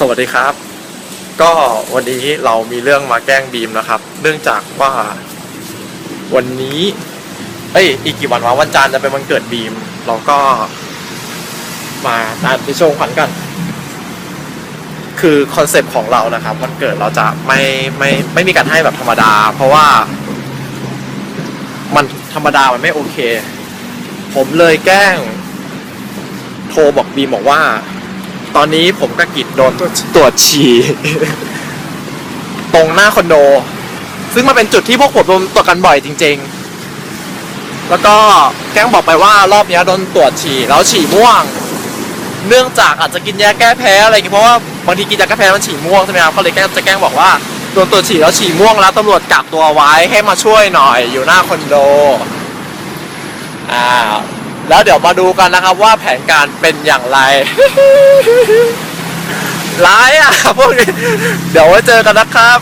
สวัสดีครับ ก็วันนี้เรามีเรื่องมาแกล้งบีมนะครับ เนื่องจากว่าวันนี้ เอ้ย อีกกี่วันวะวันจันทร์จะเป็นวันเกิดบีม เราก็ มาตามไปโชว์ขวัญกัน คือคอนเซปต์ของเรานะครับ วันเกิดเราจะไม่ไม่ไม่มีการให้แบบธรรมดา เพราะว่า มันธรรมดามันไม่โอเค ผมเลยแกล้ง โทรบอกบีมบอกว่า ตอนนี้ผมกับกิจ โดนตรวจฉี่ตรงหน้าคอนโด ซึ่งมันเป็นจุดที่พวกผมโดนตรวจกันบ่อยจริง ๆ แล้วก็แก้งบอกไปว่ารอบนี้โดนตรวจฉี่แล้วฉี่ม่วง เนื่องจากอาจจะกินยาแก้แพ้อะไรอย่างเงี้ยเพราะว่าบางทีกินยาแก้แพ้มันฉี่ม่วงใช่ไหมครับเขาเลยแก้งจะแก้งบอกว่าโดนตรวจฉี่แล้วฉี่ม่วงแล้วตำรวจกักตัวไว้ให้มาช่วยหน่อยอยู่หน้าคอนโดอ่าแล้วเดี๋ยวมาดูกันนะครับว่าแผนการเป็นอย่างไร ร้ายอะพวกนี้เดี๋ยวไว้เจอกันนะครับ